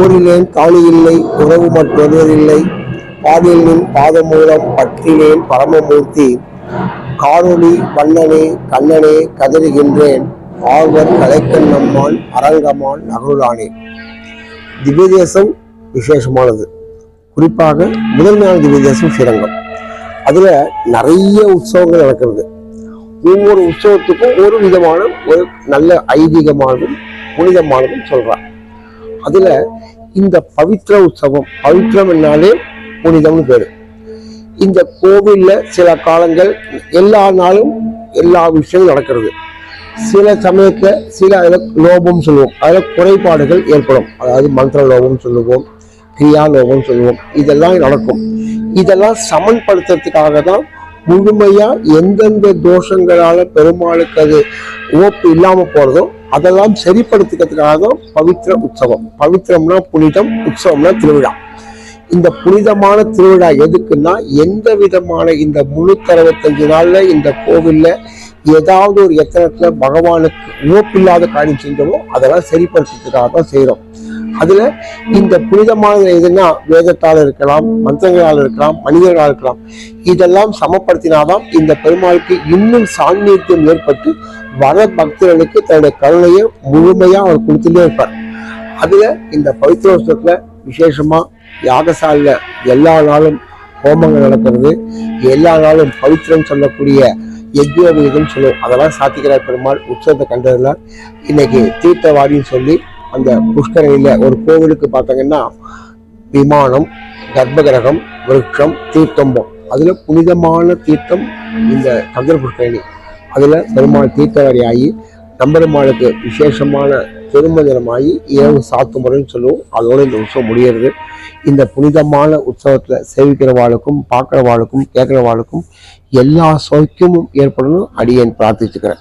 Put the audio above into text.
ஊரிலேன் காணி இல்லை உறவு மற்றொருவரில்லை. பாடியலின் பாதமூலம் பற்றினேன் பரமமூர்த்தி. காணொளி வண்ணனே கண்ணனே கதறுகின்றேன். ஆழ்வர் கலைக்கண் நம்மான் அரங்கமான் நகருளானே. திவ்யதேசம் விசேஷமானது. குறிப்பாக முதன்மையான திவ்ய தேசம் ஸ்ரீரங்கம். அதில் நிறைய உற்சவங்கள் நடக்கிறது. ஒவ்வொரு உற்சவத்துக்கும் ஒரு விதமான ஒரு நல்ல ஐதீகமானதும் புனிதமானதும் சொல்கிறான் அதுல இந்த பவித்ர உற்சவம் பவித்ரம் என்னாலே புனிதம்னு பேரு. இந்த கோவில்ல சில காலங்கள் எல்லா நாளும் எல்லா விஷயமும் நடக்கிறது. சில சமயத்துல சில அதில் லோபம் சொல்லுவோம். அதில் குறைபாடுகள் ஏற்படும். அதாவது மந்திர லோபம் சொல்லுவோம் கிரியா லோபம் சொல்லுவோம். இதெல்லாம் நடக்கும். இதெல்லாம் சமன்படுத்துறதுக்காக தான் முழுமையா எந்தெந்த தோஷங்களால பெருமாளுக்கு அது ஓப்பு இல்லாம போறதோ அதெல்லாம் சரிப்படுத்திக்கிறதுக்காக தான் பவித்ர உற்சவம். பவித்திரம்னா புனிதம் உற்சவம்னா திருவிழா. இந்த புனிதமான திருவிழா எதுக்குன்னா எந்த விதமான இந்த முன்னூத்தி அறுபத்தஞ்சு நாள்ல இந்த கோவில்ல ஏதாவது ஒரு எத்தனத்துல பகவானுக்கு ஓப்பில்லாத காரியம் செஞ்சோமோ அதெல்லாம் சரிப்படுத்துறதுக்காக தான் செய்யறோம் அதுல இந்த புனிதமானது எதுன்னா வேதத்தால் இருக்கலாம் மந்திரங்களால் இருக்கலாம் மனிதர்களால் இருக்கலாம். இதெல்லாம் சமப்படுத்தினாதான் இந்த பெருமாளுக்கு இன்னும் சாநித்தியம் ஏற்பட்டு வர பக்தர்களுக்கு தன்னுடைய கருணையை முழுமையா அவர் கொடுத்துட்டே இருப்பார். அதுல இந்த பவித்ரோத்சவத்துல விசேஷமா யாகசாலில் எல்லா நாளும் ஹோமங்கள் நடக்கிறது. எல்லா நாளும் பவித்திரம் சொல்லக்கூடிய யஜ்யோபீதம் சொல்லுவோம் அதெல்லாம் சாத்திக்கிறார் பெருமாள் உற்சவத்தை கண்டதுனால் இன்னைக்கு தீர்த்தவாடின்னு சொல்லி அந்த புஷ்கரணியில் ஒரு கோவிலுக்கு பார்த்தீங்கன்னா விமானம் கர்ப்பகிரகம் விருட்சம் தீர்த்தம்பம். அதில் புனிதமான தீர்த்தம் இந்த சந்திர புஷ்கரணி. அதில் பெருமாள் தீர்த்தவரி ஆகி நம்பெருமாளுக்கு விசேஷமான திருமஞ்சனமாகி இரவு சாத்து முறைன்னு சொல்லுவோம். அதோட இந்த உற்சவம் முடிகிறது. இந்த புனிதமான உற்சவத்தில் சேவிக்கிறவாளுக்கும் பார்க்குறவாளுக்கும் கேட்குறவாளுக்கும் எல்லா சௌக்கியமும் ஏற்படணும். அடியேன் பிரார்த்திச்சுக்கிறேன்.